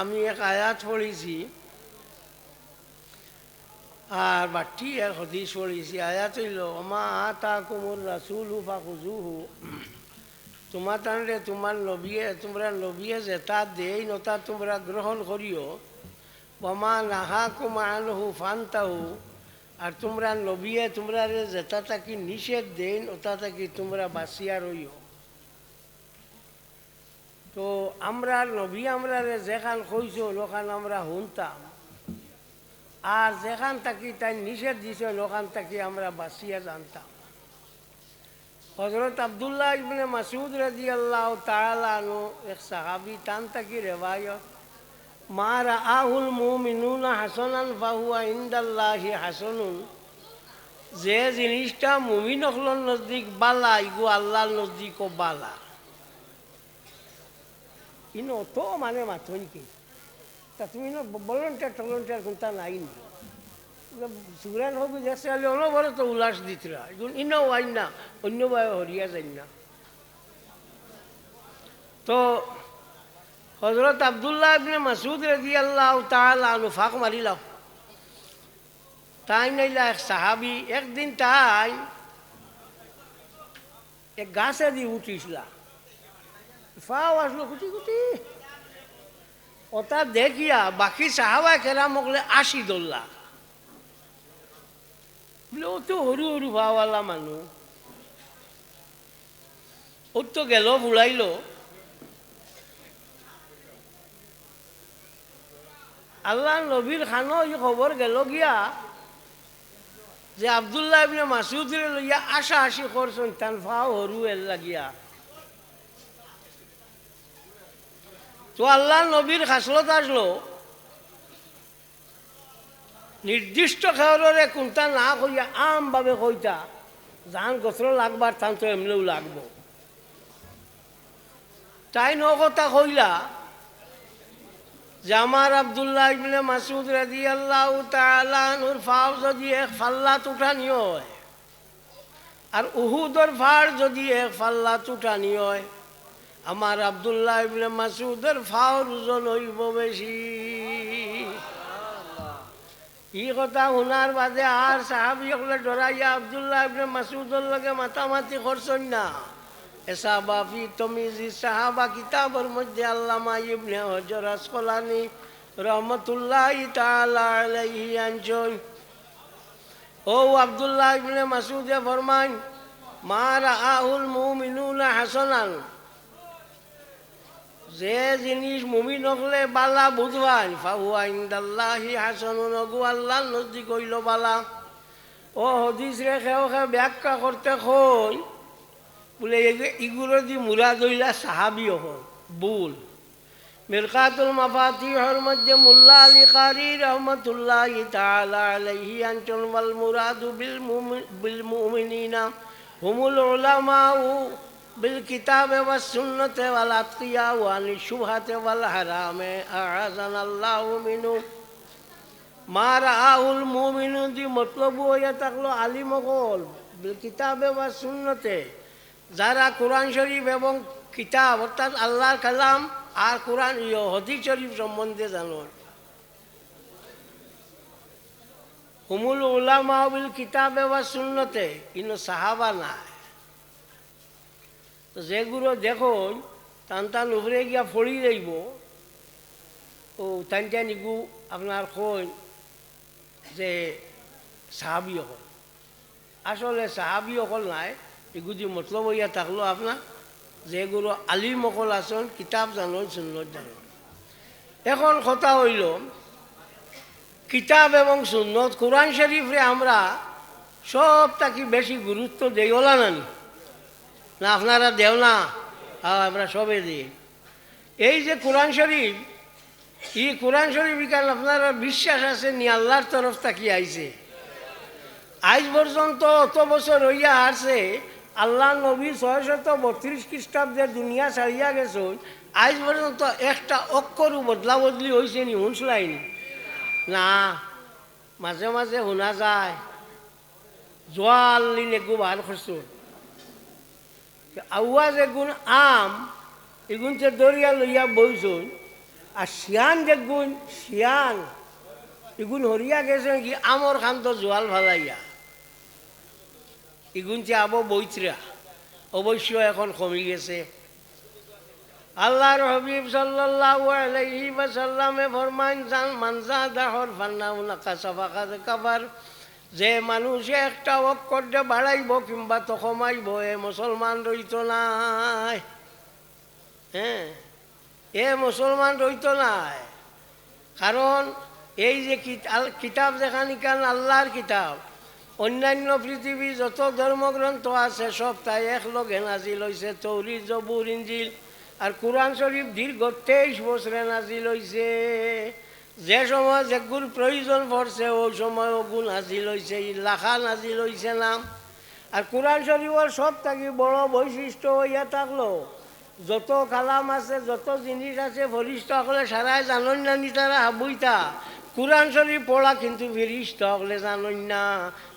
আমি এক আয়াত পড়েছি, আর বাটি এক হদিস পড়েছি, আয়াত হইল মা আতা কুমুর রাসুল হুফা খুজুহু তোমার টানলে তোমার লবিয়ে তোমরা নবিয়ে যেটা দেই, নতা তোমরা গ্রহণ করিও। বমা নাহা কুমানহু ফান্তাহু। আর তোমরা লবিয়ে তোমরা যেটা থাকি নিষেধ দেন ওটা থাকি তোমরা বাঁচিয়া রইও। তো আমরা নবী আমরা যেখান কইছো ওখান আমরা শুনতাম। আর যেখান থাকি তাই নিষেধ দিছে ওখান থাকি আমরা বাঁচিয়া জানতাম। হজরত আবদুল্লাহ ইবনে মাসুদ রাজি আল্লাহ তালানো এক সাহাবি টান থাকি রেবায়ত মা রাহুল মুমিনুনা হাসনান ফাহুয়া ইন্দাল্লাহি হাসনুন, যে জিনিসটা মুমিন নজদিক বালা, ইগু আল্লাহর নজদিকও বালা। তা তুমি না ভলেন্টিয়ার টলেন্টিয়ার কোনটা নাই নি সুগ্রান হবি দেখছে হলে অনবরত তো উল্লাস দিতরা এখন ইনো আইন না অন্যভাবে হরিয়া যাই না তো হজরত আবদুল্লাহ ইবনে মাসুদ রাজি আল্লাহ আনু ফাঁক মারিলাম তাই নাইলা এক সাহাবি একদিন তাই এক গাছে দিয়ে উঠিসলা ফাও আসলো কুটি কুটি ওটা দেখিয়া বাকি সাহাবা কেরা মকলে আসি দোল্লা বলে ও তো সৰু সৰু ভাওয়ালা মানুহ ওর তো গেল ফুলাইল আল্লাহ নবীর খানো এই খবর গেল গিয়া যে আবদুল্লাহ ইবনে মাসুদের লইয়া আশা আশি করছেন তান ফাও হরু এর লাগিয়া তো আল্লাহ নবীর খাসলত আসলো। নির্দিষ্ট খেয়রে কোনটা না কইয়া আমভাবে কইতা যান গছর লাগবার তান তো এমনিও লাগবো। তাই ন কথা কইলা যে আমার আবদুল্লাহ ইবনে মাসুদ রাজি আল্লাহ তালানুর ফাও যদি এক ফাল্লাত উঠানি হয় আর উহুদর ফাড় যদি এক ফাল্লাত উঠানি হয় আমার আবদুল্লাহ ইবনে মাসুদের ফাওর ওজন হইব বেশি। ই কথা শুনার বাদে আর সাহাবি সকলে ডরাইয়া আবদুল্লাহ ইবনে মাসুদর লগে মাতামাতি করছেন না। এসা বাফি তমিজি সাহাবা কিতাবর মধ্যে আল্লামা ইবনে হজর আসকলানি রহমতুল্লাহ তাআলা আলাইহি আনছেন। ও আবদুল্লাহ ইবনে মাসুদে ফরমান মা রাআহুল মুমিনুনা হাসানান। যে জিনিস মুমিন হলে বালা বুঝবান ফাহুয়া ইন্দাল্লাহি হাসানুন গু আল্লাহ নজদি কইল বালা। ও হদিস রে খেও ব্যাখ্যা করতে কই, বলে ইগুলো দি মুরা দইলা সাহাবি হল বুল মিরকাতুল মাফাতিহর মধ্যে মুল্লা আলী কারি রহমতুল্লাহ তাআলা আলাইহি আনচল ওয়াল মুরাদু বিল মুমিন বিল কিতাবে ওয়া সুন্নতে ওয়াল আতকিয়া ওয়ানি শুভাতে ওয়াল হারামে আহাজান আল্লাহ মিনু মা রাহুল মুমিনু দি মতলব হইয়া থাকল আলি মগল বিল কিতাবে ওয়া সুন্নতে, যারা কোরআন শরীফ এবং কিতাব, অর্থাৎ আল্লাহর কালাম আর কোরআন হদি শরীফ সম্বন্ধে জানুন হুমুল উলামা বিল কিতাবে ওয়া শূন্যতে কিন্তু সাহাবা নাই। তো যেগুলো দেখুন, টান টান উপরে গিয়া ফড়ি যাইব ও, টান টান ইগু আপনার কই যে সাহাবি অকল। আসলে সাহাবি অকল নাই এগু যে মতলব ইয়া থাকল আপনার যেগুলো আলিম অকল আসন কিতাব জানো সুন্নত জানো এখন কথা হইল, কিতাব এবং সুন্নত, কোরআন শরীফরে আমরা সব তাকে বেশি গুরুত্ব দেই, ওলা নানি? না, আপনারা দেও না। আমরা সবে দিই। এই যে কোরআন শরীফ ই কোরআন শরীফ কারণ আপনারা বিশ্বাস আছে নি আল্লাহর তরফ থাকি আইছে? আজ পর্যন্ত অত বছর হইয়া আসছে, আল্লাহ নবী ছয় ছয়শত বত্রিশ খ্রিস্টাব্দে দুনিয়া ছাড়িয়া গেছেন আজ পর্যন্ত একটা অক্ষরও বদলা বদলি হয়েছে নি শুনছিলাইনি না? মাঝে মাঝে শোনা যায়, জোয়াল নেগু বার করছ আওয়াজ এগুন আম এগুনতে দরিয়া লইয়া বইছুন আর শিয়ান দেখুন শিয়ান এগুন হরিয়া গেছেন কি আমর খান তো জোয়াল ভালাইয়া এগুনতে আবো বইতরা অবশ্য এখন কমে গেছে। আল্লাহর হবিব সাল্লাল্লাহু আলাইহি ওয়াসাল্লামে ফরমান জান মানজা দাহর ফান্না উনাকা সাফাকাত কাবার যে মানুষে একটা অক্ষর দিয়ে বাড়াইব কিংবা তো কমাইব, এ মুসলমান রইত নাই। হ্যাঁ এ মুসলমান রইত নাই। কারণ এই যে কিতাব যেখানে কান, আল্লাহর কিতাব, অন্যান্য পৃথিবীর যত ধর্মগ্রন্থ আছে সব তাই একলগে নাজিল হয়েছে তৌরি জবুর, ইঞ্জিল, আর কোরআন শরীফ দীর্ঘ তেইশ বছরে নাজিল হয়েছে যে সময় যেগুর প্রয়োজন পড়ছে, ওই সময় ওগুন নাজিল হয়েছে লাখা নাজিল হয়েছে নাম আর কোরআন শরীফের সব থাকি বড় বৈশিষ্ট্য হইয়া থাকল, যত কালাম আছে, যত জিনিস আছে ফরিষ্ঠ সকলে সারাই জানন না নি হাবুইতা। কোরআন শরীফ পড়া কিন্তু ফিরিষ্ঠ সকলে জানন না।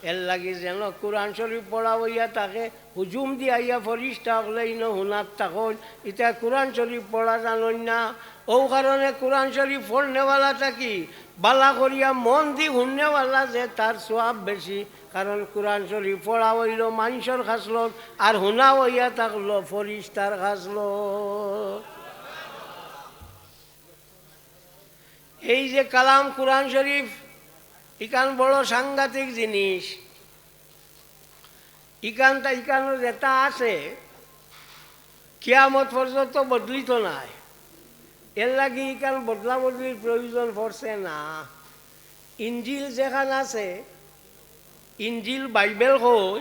এর লাগি যেন কোরআন শরীফ পড়া হইয়া তাকে হুজুম দিয়া ফরিষ্ঠ সকলে ইনো হুনার তখন ইটা কোরআন শরীফ পড়া জানন না। ও কারণে কোরআন শরীফ পড়নেওয়ালা থাকি বালা করিয়া মন দি শুননেওয়ালা যে তার সোয়াব বেশি। কারণ কোরআন শরীফ পড়া হইল মানুষের খাসলত আর শুনা হইয়া থাকল ফরিস্তার খাসলত। এই যে কালাম কোরআন শরীফ, ইকান বড় সাংঘাতিক জিনিস। ইকানটা ইকানোর যেটা আছে, কিয়ামত পর্যন্ত বদলিত নাই। এর লাগি ইকান বদলা বদলির প্রয়োজন পড়ছে না। ইঞ্জিল যেখান আছে, ইঞ্জিল বাইবেল কই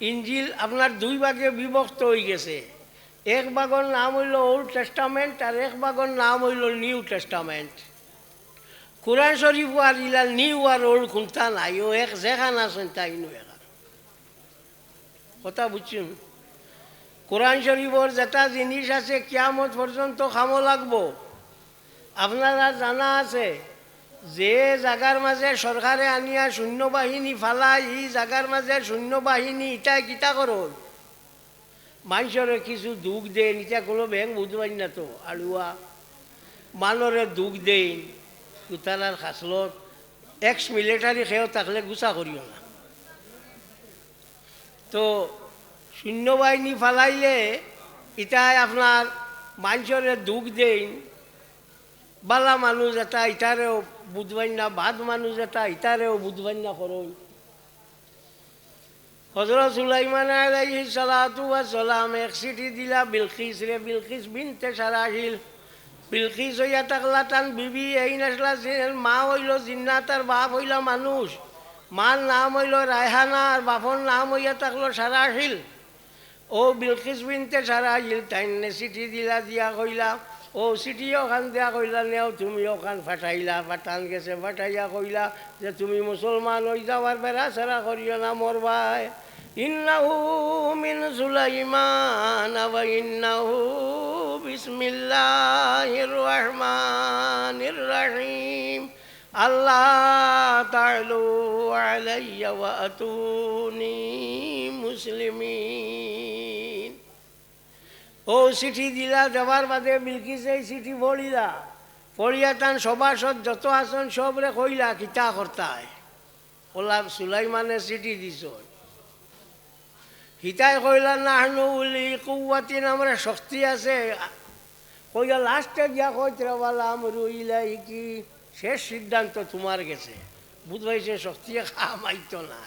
ইঞ্জিল আপনার দুই ভাগে বিভক্ত হয়ে গেছে। এক ভাগর নাম হইল ওল্ড টেস্টামেন্ট আর এক ভাগর নাম হইল নিউ টেস্টামেন্ট কোরআন শরীফ আর ইলা নিউ আর ওল্ড কোনটা নাই ও এক যেখান আছেন তাই নু কথা বুঝছেন কোরআন শরীফর যেটা জিনিস আছে, কিয়ামত পর্যন্ত খামো লাগবো। আপনারা জানা আছে, যে জাগার মাঝে সরকারে আনিয়া সৈন্যবাহিনী ফালাই, ই জাগার মাঝে সৈন্যবাহিনী ইটাই কিতা করল মানুষরে কিছু দুঃখ দেন ইটা কোনো ব্যাংক বুঝবাই না তো আলুয়া মানরে দুঃখ দেন কুতালার খাসলত এক্স মিলিটারি খেয়েও থাকলে গুছা করিও না। তো সৈন্যবাহিনী ফালাইলে ইটাই আপনার মানুষরে দুঃখ দেন বালা মানুষ এটা ইটারেও বুধবাই না বাদ মানুষ এটা ইটারেও বুধবাই না করই হজরত সুলাইমান আলাইহি সালাতু ওয়া সালাম এক চিঠি দিলা, বিলকিস রে, বিলকিস বিনতে সারাহিল। বিলকিস হইয়া থাকলা তান, বিবি এই নাসলা মা হইল জিন্নাতার বাপ হইলা মানুষ। মার নাম হইল রায়হানা, আর বাপর নাম হইয়া থাকল সারাহিল। ও বিলকিস বিনতে সারাহিল তাই চিঠি দিলা, দিয়া কইলা, ও চিঠি ওখান দিয়া কইলা নেও তুমি ওখান ফাটাইলা, ফাটান গেছে, ফাটাইয়া কইলা যে তুমি মুসলমান হই যাওয়ার বেড়া সেরা করিও না মোর ভাই। ইন্নাহু মিন সুলাইমান ওয়া ইন্নাহু বিসমিল্লাহির রহমানির রহিম আল্লাহ তাআলু আলাইয়া ওয়া আতুনি মুসলিমিন। ও চিঠি দিলা দেওয়ার বাদে বিলকিস এই চিঠি পড়িলা পড়িয়া তান সভাসদ যত আসন সবরে কইলা, কিতা কর্তায় ওলা সুলাইমানে চিঠি দিছ হিতাই কইলা না হানু উলি কুয়াতিন আমরা শক্তি আছে। কইয়া লাস্টে গিয়া কইতরা বলা আমরু ইলাই কি শেষ সিদ্ধান্ত তোমার গেছে। বুধ বুধবাইছে শক্তি খামাইত না।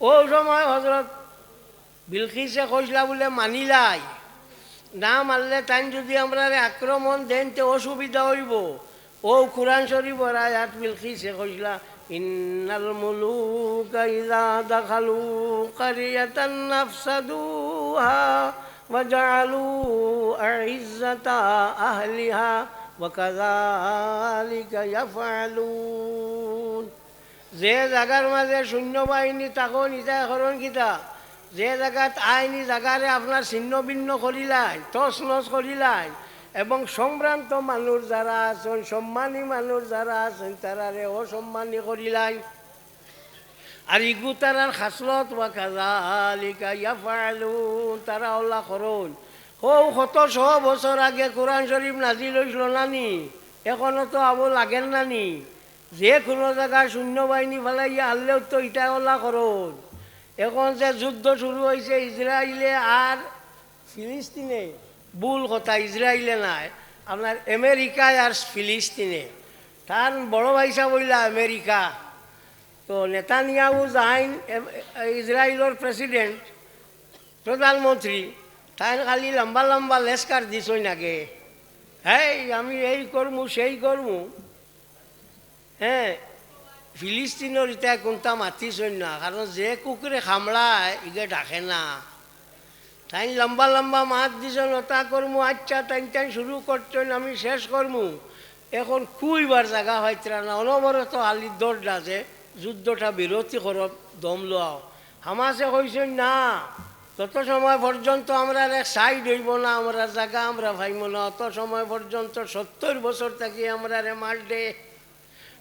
ও সময় হজরত বিলকিসে কইসলা বলে মানিলাই। না মানলে তাই যদি আমরা আক্রমণ দেন তে অসুবিধা হইব। ও কোরআন শরীফ আয়াত বিলকিসে কইসলা ইন্নাল মুলুকা ইযা দাখালু কারিয়াতান নাফসাদুহা আহলিহা ওয়াকাযালিকা ইয়াফআলুন যে জাগার মাঝে সৈন্যবাহিনী তাকো নিজা করণ কিতা। যে জায়গাত আইনি জায়গারে আপনার ছিন্ন ভিন্ন করিলাই টস নস করিলাই এবং সম্ভ্রান্ত মানুষ যারা আছেন সম্মানী মানুষ যারা আছেন তারারে অসম্মানী করিলাই আর ইগু তারার খাসলত বা কাজালিকা ইয়াফালুন তারা ওলা করুন ও, কত শ বছর আগে কোরআন শরীফ নাজিল হয়েছিল নানি? এখনও তো আবো লাগেন নানি। যে কোনো জায়গায় শূন্য বাহিনী ফেলাইয়া আনলেও তো ইটা ওলা করুন এখন যে যুদ্ধ শুরু হয়েছে ইসরায়েলে আর ফিলিস্তিনে ভুল কথা ইসরায়েলে নাই। আপনার আমেরিকায় আর ফিলিস্তিনে তার বড় ভাইসা বললা আমেরিকা তো নেতানিয়াহু এম- ইসরায়েলের প্রেসিডেন্ট প্রধানমন্ত্রী তাই খালি লম্বা লম্বা লেস্কার দিছই নাগে হ্যাঁ আমি এই করমু সেই করমু হ্যাঁ ফিলিস্তিনের ইটা কোনটা মাতিছই না? কারণ যে কুকুরে খামড়ায় ইগে ডাকে না। তাই লম্বা লম্বা মাত দিছ, নতা করমু আচ্ছা টাইম টাইম শুরু করতেন আমি শেষ করমু এখন কুইবার জায়গা হয়তরা না অনবরত আলির দৌড় আছে যুদ্ধটা বিরতি করব দম লোয়াও হামাসে কইছেন না তত সময় পর্যন্ত আমরা সাইড হইব না, আমরা জায়গা আমরা ভাইব না। অত সময় পর্যন্ত সত্তর বছর থাকি আমরা রে মার দে।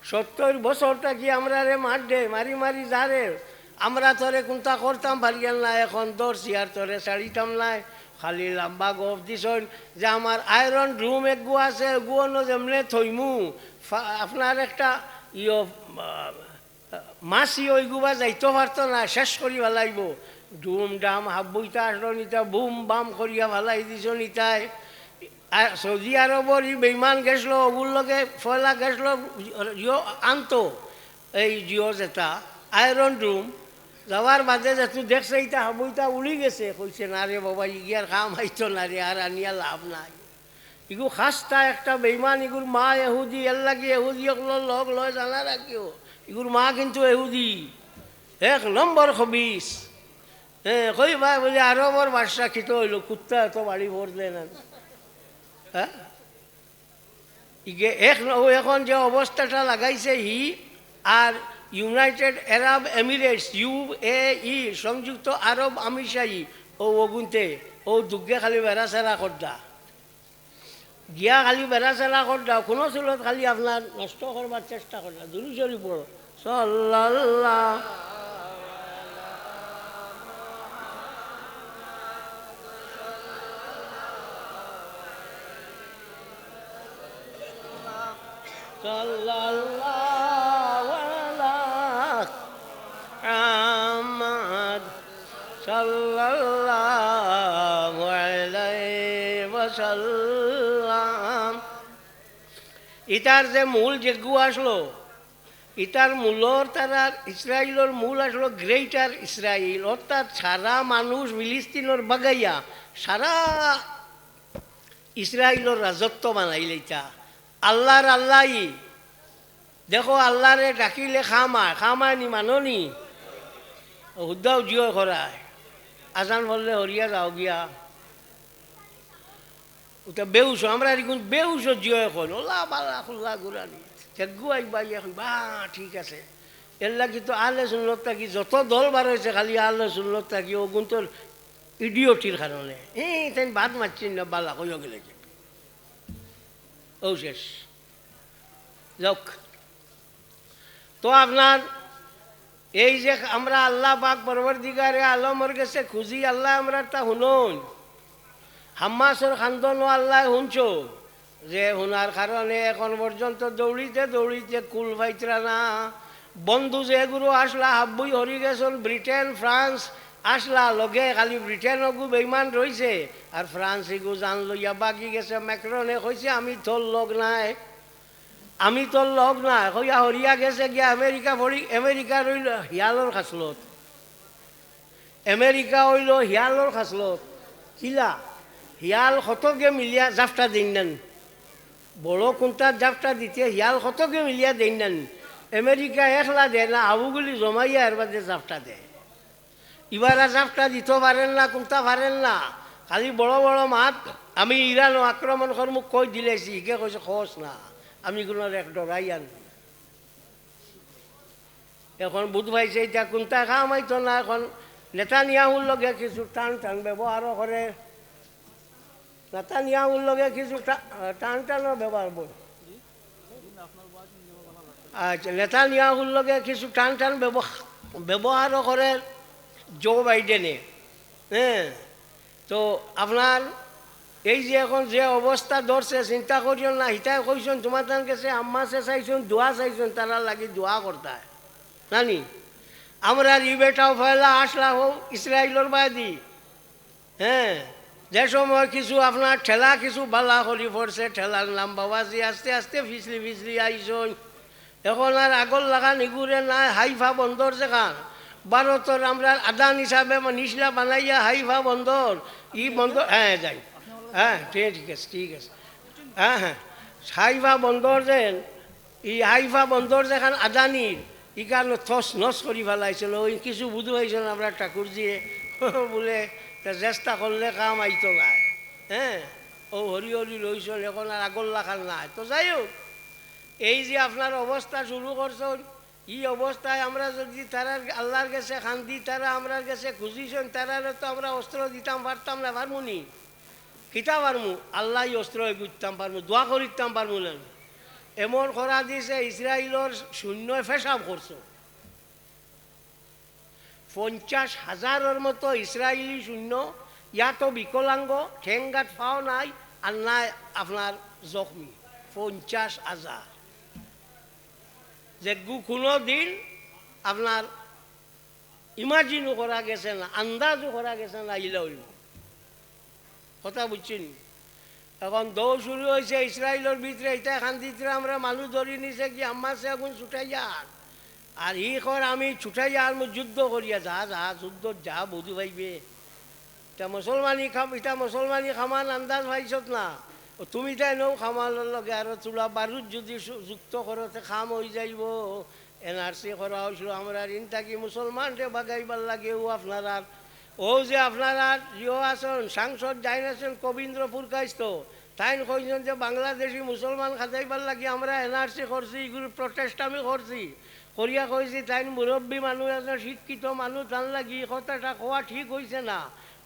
সত্তর বছর থাকি আমরা রে মার দে, মারি মারি যারে। আমরা তোরে কোনটা করতাম পারিয়াল না এখন দর্শি আর তোরে ছাড়িতাম নাই। খালি লাম্বা গপ দিছন যে আমার আয়রন রুম এক গু আছে, গুয়ানো যেমনে থইমু। আপনার একটা ইয় মাসি ওই গুবা যাইতে পারতো না, শেষ করি ভালাইব ডুম ডাম হাব্বইতা আসলো নিতা বুম বাম করিয়া ভালাই দিছ নিতাই। আর সৌদি আরবর ই বেইমান গেছিল লগে, ফয়লা গেছিল জিও আনতো এই জিও যেটা আয়রন রুম যাওয়ার যে তুই দেখছে ইটা হাবইটা উড়ি গেছে কইছে না রে বাবা ইগিয়ার খাম হাইতো না রে আর আনিয়া লাভ নাই। ইগু খাস্তা একটা বেইমান ইগুর মা এহুদি এর লাগি এহুদি লগ লয় জানা রাখিও ইগুর মা কিন্তু এহুদি। এক নম্বর খবিস হ্যাঁ কই ভাই বলে আরও বর বাদশা খিত হইল কুত্তা এত বাড়ি ভর দেয় না। হ্যাঁ এখন যে অবস্থাটা লাগাইছে হি আর United Arab Emirates U, A, E, সংযুক্ত আরব আমিরশাহী ও ওগুনতে ও দুগ্গে খালি বেড়া চেরা করদা গিয়া খালি বেড়া চেরা করদা কোনো চুলত খালি আপনার নষ্ট করবার চেষ্টা করদা দূরি চলি পড়ো wasallam যে মূল যেগু আসলো ইটার মূলর তারা ইসরায়েলের মূল আসলো গ্রেটার ইসরায়েল অর্থাৎ সারা মানুষ ফিলিস্তিনের বাগাইয়া সারা ইসরায়েলের রাজত্ব বানাইল এটা আল্লাহর আল্লাহই দেখো আল্লাহরে ডাকিলে খামায় খামায় নি মাননি হুদ্দাও জিও করায় আজান বললে হরিয়া যাও গিয়া। ওটা বেউস আমরা এরকম বেউস জিও এখন ওলা বালা খুল্লা গুড়ানি চেগু আইবা এখন, বা ঠিক আছে। এর লাগি তো আলে সুন্নত থাকি যত দল বার হয়েছে খালি আলে সুন্নত থাকি ও গুন্তর ইডিওটির কারণে এই তাই বাদ মারছেন না বালা কইয়া গেলে ও শেষ যাক তো আপনার এই যে আমরা আল্লাহ পাক পরবর দিগারে আলমর গেছে খুঁজি, আল্লাহ আমরা তা শুনুন হাম্মাসর খান্দনও আল্লাহ শুনছ? যে শুনার কারণে এখন পর্যন্ত দৌড়িতে দৌড়িতে কুল পাইতরা না। বন্ধু যে এগুলো আসলা, হাব্বই হরি গেছন ব্রিটেন, ফ্রান্স আসলা লগে খালি ব্রিটেন অগু বেইমান রয়েছে আর ফ্রান্স এগু জান লইয়া বাকি গেছে, ম্যাক্রনে কইছে, আমি তোর লগ নাই, আমি তোর লগ না কইয়া হরিয়া গেছে, গিয়া আমেরিকা ভরি, আমেরিকা রইল হিয়ালর খাসলত আমেরিকা হইল হিয়ালর খাসলত কিলা? হিয়াল কতকে মিলিয়া জাফটা দিন নেন। বড় কোনটা জাফটা দিতে হিয়াল কতকে মিলিয়া দিন নেন। আমেরিকা একলা দেয় না আবুগুলি জমাইয়া এর বাদে জাফটা দেয়। আর জাফটা দিতে পারেন না কোনটা পারেন না। খালি বড় বড় মাত, আমি ইরান আক্রমণ কর মোক কই দিলেছি ইকে কৈছে, খোঁজ না, আমি কোনো এক ডরাই আন। এখন বুধ পাইছে, এতিয়া কোনটা কাম হয়তো না, এখন নেতানিয়াহুর লগে কিছু টান টান ব্যবহারও করে নেতানিয়াহুর লগে কিছু টান টানও ব্যবহার বল আচ্ছা নেতানিয়াহুর লগে কিছু টান টান ব্যবহার ব্যবহারও করে জো বাইডেনে হ্যাঁ তো আপনার এই যে এখন যে অবস্থা ধরছে চিন্তা করিও না হিতাই কইছেন তোমার তান কাছে আম্মা সে চাইছেন দোয়া চাইছেন তারা লাগি দোয়া করতায়। নানি আমরা ই বেটাও ফয়লা আসলা হোক ইসরায়েলের বাদি। হ্যাঁ যে সময় কিছু আপনার ঠেলা কিছু বালা করি পড়ছে ঠেলার নাম বাবাজি আস্তে আস্তে ফিসলি ফিসলি আইসন এখন আর আগর লাগা নিগুরে নাই হাইফা বন্দর যেখান ভারতের আমরা আদান হিসাবে নিচলা বানাইয়া হাইফা বন্দর, ই বন্দর হ্যাঁ যাই। হ্যাঁ ঠিক আছে ঠিক আছে হ্যাঁ হ্যাঁ। হাইফা বন্দর যেন, ই হাইফা বন্দর যেখান আদানির, ই কারণে থস নস করি ফেলাইছিল, ওই কিছু বুধু হয়েছিল আমরা ঠাকুরজিয়ে, বলে চেষ্টা করলে কাম আইতো নাই হ্যাঁ ও হরি হরি রইছেন এখন আর আগর লাখার নাই। তো যাই হোক, এই যে আপনার অবস্থা শুরু করছেন এই অবস্থায় আমরা যদি তারা আল্লাহর কাছে খান্দি, তারা আমরার কাছে খুঁজিছেন তারা তো আমরা অস্ত্র দিতাম, পারতাম না পারমুনি কিতা পারমু? আল্লাহ অস্ত্র গুজতাম পারমু, দোয়া করিতাম পারমু না। এমন করা দিছে ইসরায়েলের শূন্য ফেসাব করছ। পঞ্চাশ হাজারের মতো ইসরায়েলি শূন্য ইয়াতো বিকলাঙ্গ, ঠেঙ্গাত পাও নাই, আর নাই আপনার জখমি। পঞ্চাশ হাজার। যে কোনো দিন আপনার ইমাজিনও করা গেছে না, আন্দাজও করা গেছে না, ইলা কথা বুঝছেন? এখন দৌ শুরু হয়েছে ইসরায়েলের ভিতরে, এটা এখান আমরা মানুষ ধরি নিছে কি আমার সে এখন ছুটাই যান। আর ই কর, আমি ছুটাই মো যুদ্ধ করিয়া যা যা, যুদ্ধ যা বুধু পাইবে। এটা মুসলমানি খাম, এটা মুসলমানি খামান, আন্দাজ পাইছত না। তুমি তাই নৌ খামানোর লগে আর চুলা বারুদ যদি যুক্ত করতে খাম হয়ে যাইব। এন আর সি করা হয়েছিল আমরা ঋণ থাকি মুসলমানরে বাগাইবার লাগে ও আপনারা ও যে আপনারা ইয়ে আছেন সাংসদ যাই আছেন কবীন্দ্রপুর কাইস্ত তাই কইছেন যে বাংলাদেশি মুসলমান খাতাইবার লাগি, আমরা এনআরসি করছি এগুলো প্রটেস্ট আমি করছি করিয়া কইছি তাই মুরব্বী মানুষ আছে শিক্ষিত মানুষ তান লাগি কথাটা কোয়া ঠিক হয়েছে না?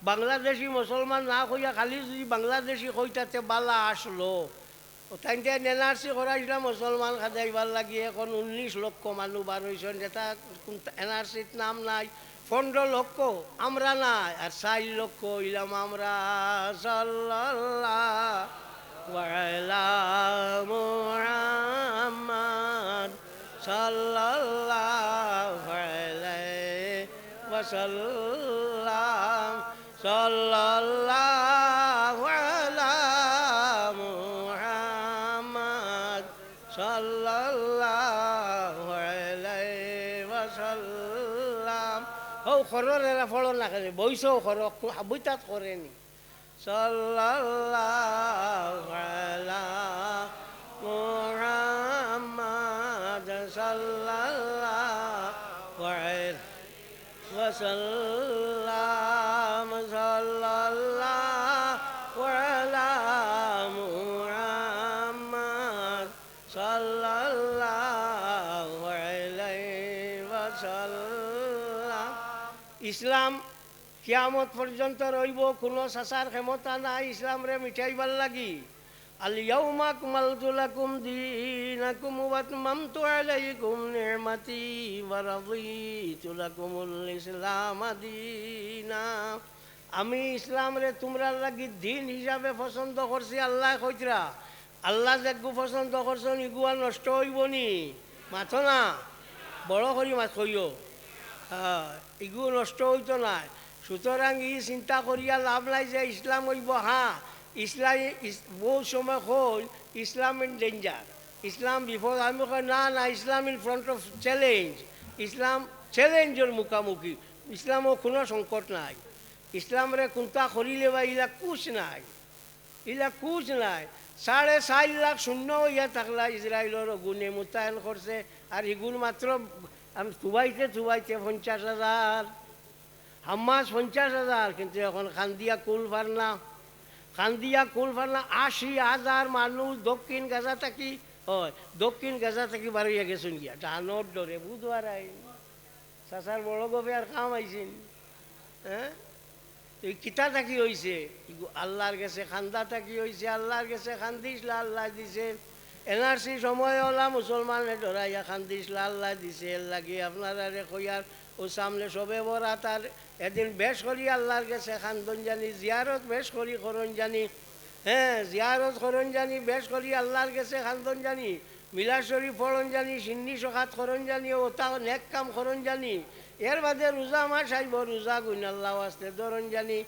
বাংলাদেশি মুসলমান না কইয়া খালি যদি বাংলাদেশি কইতাতে বালা আসলো। ও তাই এনআরসি করাইছিলাম মুসলমান খাদাইবার লাগি, এখন উনিশ লক্ষ মানুষ বার হয়েছেন যেটা এনআরসির নাম নাই। পনেরো লক্ষ, আমরা নাই, আর চার লক্ষ হইলাম আমরা আলা মুহাম্মাদ সাল্লাল্লাহু আলা মুহাম্মদ সাল্লাল্লাহু আলাইহি ওয়াসাল্লাম। ও খরর এরা ফলন না করে বইসও খর বইতাত করেনি সাল্লাল্লাহু আলা মুহাম্মদ সাল্লাল্লাহু আলাইহি ওয়াসাল্লাম। কিয়ামত পর্যন্ত রইব, কোনো সাসার ক্ষমতা নাই ইসলাম রে মিঠাইবার লাগি আলিয়াউমা কুমালতুলাকুম দীনাকুম ওয়াতমামতু আলাইকুম নি'মাতি ওয়া রাদীতু লাকুমুল ইসলাম দীনা। আমি ইসলাম রে তোমরা লাগি দিন হিসাবে পছন্দ করছি, আল্লাহ কইতরা। আল্লাহ যে গু পছন্দ করছেন ইগুয়া নষ্ট হইব নি মাথ না? বড় করি মাছ কইও। হ্যাঁ, ইগু নষ্ট হইতো নাই। সুতরাং ই চিন্তা করিয়া লাভ নাই যে ইসলাম হইব হ্যাঁ ইসলাম ইস- বহু সময় হল ইসলাম ইন ডেঞ্জার ইসলাম বিপদ আমি না না, Islam in front of challenge ইসলাম চ্যালেঞ্জের মুখামুখি। ইসলামও কোনো সংকট নাই। ইসলামরে কোনটা করিলে বা ইলা কুছ নাই। ইলা কুছ নাই। সাড়ে চার লাখ শূন্য ইয়া থাকলা ইসরায়েলের গুণে, মোতায়েন করছে আর ইগুন মাত্র আমি, থুবাইতে থুবাইতে পঞ্চাশ হাজার হাম্মাস পঞ্চাশ হাজার, কিন্তু এখন খান্দিয়া কুল ফারনা। খান্দিয়া কুল ফারনা, আশি হাজার মানুষ দক্ষিণ গাজা থাকি, হয়, দক্ষিণ গাজা থাকি বাড়িয়া গেছেন গিয়া। ডানোর ডরে বুধবার আই চাচার বড় গবে আর কাম আইছেন। হ্যাঁ? এই কিতা থাকি হয়েছে আল্লাহর গেছে খান্দা থাকি হয়েছে আল্লাহর গেছে খান্দিসলা আল্লাহ দিছে। এনআরসি সময় হলা মুসলমানে ডরাইয়া খান্দিসলা আল্লাহ দিছে। এর লাগি আপনারা রে কইয়ার, ও সামনে সবে বরা তার এদিন বেশ করি আল্লাহর গেছে খান্দন জানি জিয়ারত বেশ করি করন জানি হ্যাঁ জিয়ারত করন জানি বেশ করি আল্লাহর গেছে খান্দন জানি মিলাদ শরীফ পড়ন জানি সিন্নি সখাত করন জানি ওটা নেক কাম করন জানি এর বাদে রোজা মাস আইব, রোজা গুণ আল্লাহ আসতে ধরন জানি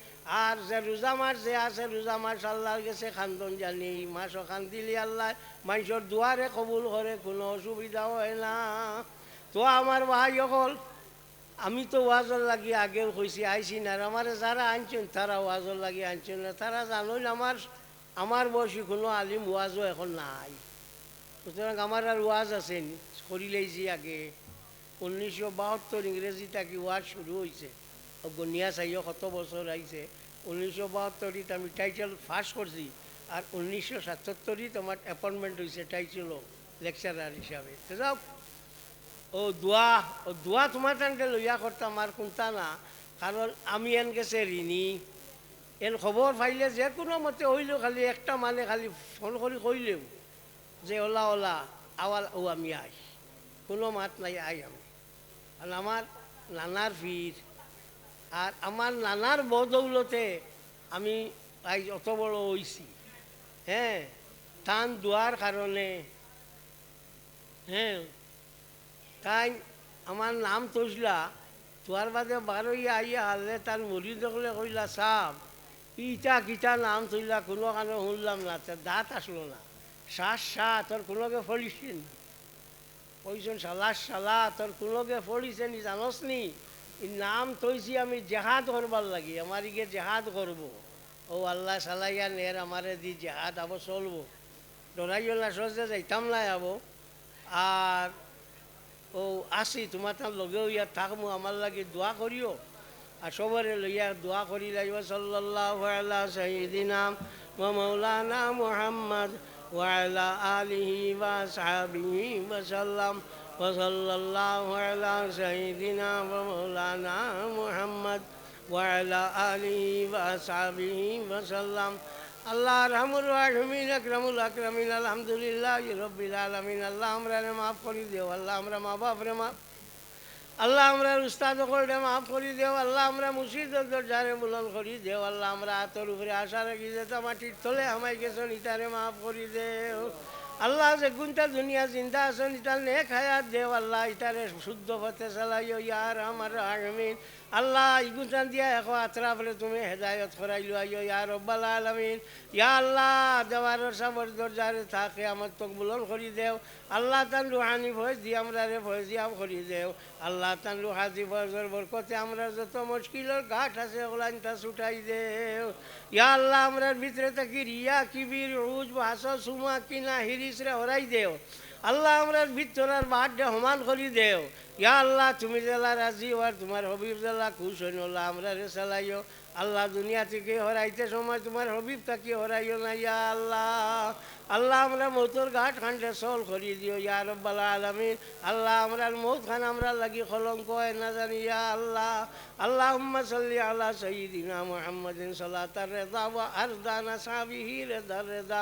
আর যে রোজা মাস যে আছে, রোজা মাস আল্লাহর গেছে খান্দন জানি মাস খান দিলি আল্লাহ মানুষের দুয়ারে কবুল করে, কোনো অসুবিধা হয় না। তো আমার ভাই অকল আমি তো ওয়াজর লাগি আগেও কইছি আইসি না আমার যারা আনছেন, তারা ওয়াজর লাগি আনছেন না। তারা জানোই আমার আমার বয়সী কোনো আলিম ওয়াজও এখন নাই। সুতরাং আমার আর ওয়াজ আছে করিলেইছি আগে। উনিশশো বাহাত্তর ইংরেজি থাকি ওয়াজ শুরু হয়েছে গনিয়া চাইও কত বছর আইছে। উনিশশো বাহাত্তরিত আমি টাইটেল ফার্স্ট করছি আর উনিশশো সাতসত্তরিত আমার অ্যাপয়েন্টমেন্ট হয়েছে টাইটেল লেকচারার হিসাবে। যাও। ও দোয়া ও দোয়া তোমার টানকে লইয়া করতাম আর কোনটা না? কারণ আমি এন গেছে ঋণী এন খবর পাইলে যে কোনো মতে হইলেও খালি একটা মানে খালি ফোন করে কইলেও যে, ওলা ওলা আওয়াল ও, আমি আই। কোনো মাত নাই, আই আমি। আর আমার নানার ভিড় আর আমার নানার বদৌলতে আমি আজ অত বড় হইছি হ্যাঁ টান দোয়ার কারণে হ্যাঁ তাই আমার নাম তৈসলা। তোয়ার বাদে বারোই আইয়া হালে তার মরি দেখলে কইলা সাপ ইটা কিটা নাম তৈলা কোনো কারণে শুনলাম না তার দাঁত আসলো না। শ্বাস সা তোর কোনোকে ফলিছেন কইছেন সালাস সালা তোর কোনোকে ফলিছে নি জানস নি? নাম তৈছি আমি জেহাদ করবার লাগি, আমার ইকে জেহাদ করব। ও আল্লাহ সালাইয়া নের আমারে দি জেহাদ আবো চলবো। ডরাইও না, সহজে যাইতাম না আবো। আর ও আসি, তোমার তার লগেও ইয়াত থাকমু আমার লাগে দোয়া করিও আর সবরে লইয়া দোয়া করি লাগিব সাইয়্যিদিনা ওয়া মাওলানা মুহাম্মদ ওয়া আলা আলিহি ওয়া আসহাবিহি ওয়া সাল্লাম ওয়া সাল্লাল্লাহু আলা সাইয়্যিদিনা ওয়া মাওলানা মুহাম্মদ আল্লাহ রহমুর রাহমিন আকরামুল আকরামিন, আলহামদুলিল্লাহ রব্বিল আলামিন। আল্লাহ আমরা মাফ করি দেও, আল্লাহ আমরা মা বাপরে মাফ। আল্লাহ আমরা উস্তাদ করে মাফ করি দেও, আল্লাহ আমরা মুর্শিদ দরজারে বুলন করি দেও, আল্লাহ আমরা হাতের উপরে আশা রাখি যে মাটির তলে আমায় গেছো, নিতারে মাফ করি দেও। আল্লাহ যে গুনটা দুনিয়া জিন্দা আছো, নিতার নে খায়াত দেও, আল্লাহ ইতারে শুদ্ধ পথে চালাইও ইয়ার আমার আমিন আল্লাহ ইগুনটান দিয়া এখন আত্রা বলে তুমি হেদায়ত করাইলো আইও ইয়া রব্বাল আলমিন। ইয়া আল্লাহ দেওয়ার সাবর দরজারে থাকে আমার তো বুলন করি দেও। আল্লাহ তান রুহানি ভয় দিয়ে আমরা রে ভয় দিয়াম করি দেও। আল্লাহ তান রুহাজি বজর বরকতে আমরা যত মুশকিলের ঘাট আছে ওগুলানটা ছুটাই দেও। ইয়া আল্লাহ, আমরার ভিতরে থাকি রিয়া, কিবির, উজ ভাস সুমা, কিনা, হিরিস রে হরাই দেও। আল্লাহ আমরার ভিতরার বাহারটা সমান করি দেও। ইয়া আল্লাহ, তুমি জেলা রাজি হওয়ার তোমার হবিব জেলা খুশ হইন, আল্লাহ আমরা রে চালাইও। আল্লাহ দুনিয়া থেকে হরাইতে সময় তোমার হবিব তাকে হরাইও না, ইয়া আল্লাহ। আল্লাহ আমরা মৌতর ঘাট খানটে সল করি দিও, ইয়া রব্বাল আলমিন। আল্লাহ আমরা মৌত খান আমরা লাগি কলঙ্ক হয় না জানি, ইয়া আল্লাহ। আল্লাহ সাল্লি আলা সঈদিনা মোহাম্মদিন সাল্লাহ রেদা ওয়া আরদানা সাবিহি রেদা রেদা।